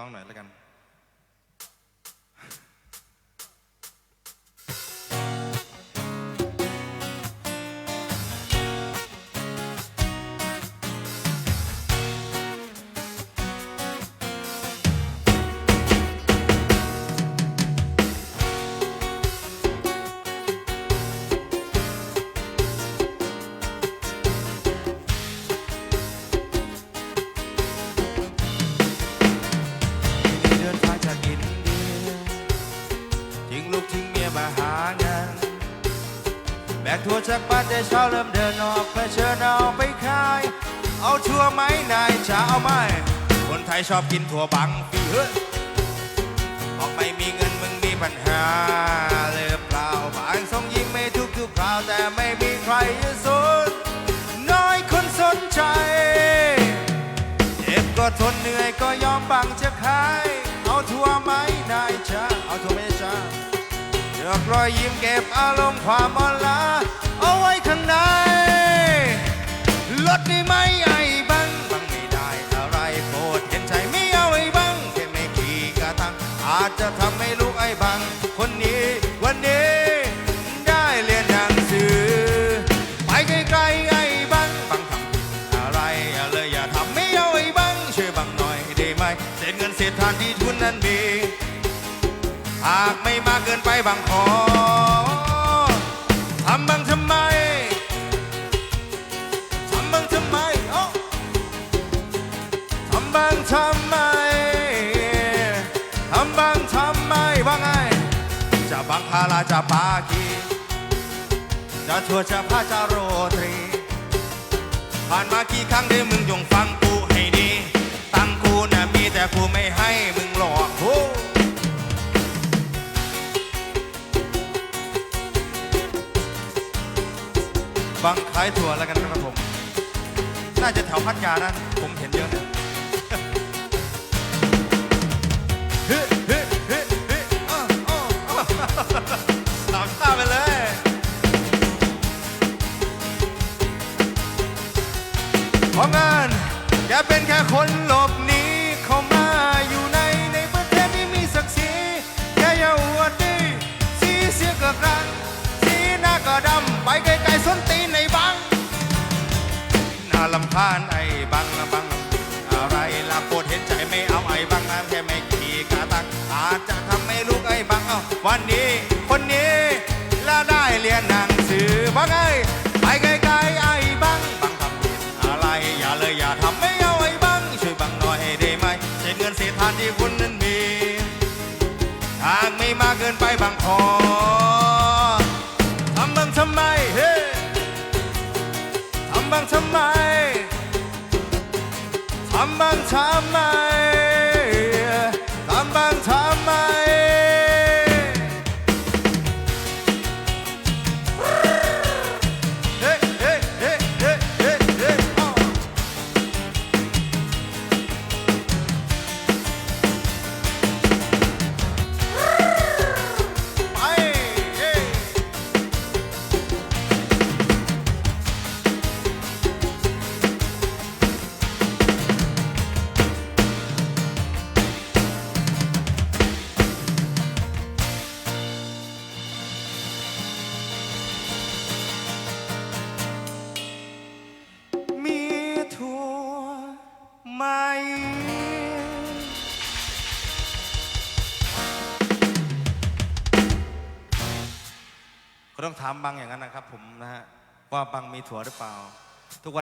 ร้องหน่อยแล้วกัน แบกทัวร์จากบ้านแต่เช้าเริ่มเดินออกเพื่อเชิญเอาไปขาย เอาทัวร์ไหมนายจะเอาไหมคนไทยชอบกินถั่วบังฟีเฮ้ยบอกไม่มีเงินมึงมีปัญหาหรือเปล่าบางทรงยิ้มไม่ทุกทุกคราวแต่ไม่มีใครจะสนน้อยคนสนใจเจ็บก็ทนเหนื่อยก็ยอมบังจะขายเอาทั่วไหมนายจ้าเอาทั่วไหมจ้าเลือกรอยยิ้มเก็บอารมณ์ความอ่อนล้า ดได้ไหมไอ้บังบังไม่ได้อะไรโปรดเห็นใจไม่เอาไอ้บังแค่ไม่กี่กระตังอาจจะทำให้ลูกไอ้บัง คนนี้วันนี้ได้เรียนหนังสือ ไปไกลๆไอ้บังบังทำผิดอะไรอย่าเลยอย่าทำไม่เอาไอ้บังช่วยบังหน่อยได้ไหมเศษเงินเศษทานที่คุณนั้นมีหากไม่มากเกินไปบังขอ ทำไมทำบังทำไมว่าไง จะบังพาลาจะปากีจะทัวจะพาจะโรตรี ผ่านมากี่ครั้งเดี๋ยมึงจงฟังกูให้ดี ตังกูน่ะมีแต่กูไม่ให้มึงหลอกโอ้บังขายถั่วแล้วกันนะครับผม น่าจะแถวพัทยานะ ผมเห็นเยอะนะ ราะงานแกเป็นแค่คนหลบหนีเข้ามาอยู่ในในประเทศที่มีศักดิ์ศรีแกอย่าอวดดีสีเสียกระกรังสีหน้าก็ดำไปไกลๆส้นตีนในบังน่าลำคาญไอ้บังละบังอะไรล่ะโปรดเห็นใจไม่เอาไอ้บังนะแค่ไม่ขี่กาตังอาจจะทำให้ลูกไอ้บังเอาวันนี้คนนี้และได้เรียนหนังสือบังไอ้ ทานที่คุณนั้นมีหากไม่มากเกินไปบางพอทำบ้างทำไมเฮ้ทำบ้างทำไมทำบ้างทำไมทำบ้างทำ ต้องถามบางอย่างนั้นนะครับ ผมนะฮะว่าบางมีถั่วหรือเปล่าทุกวัน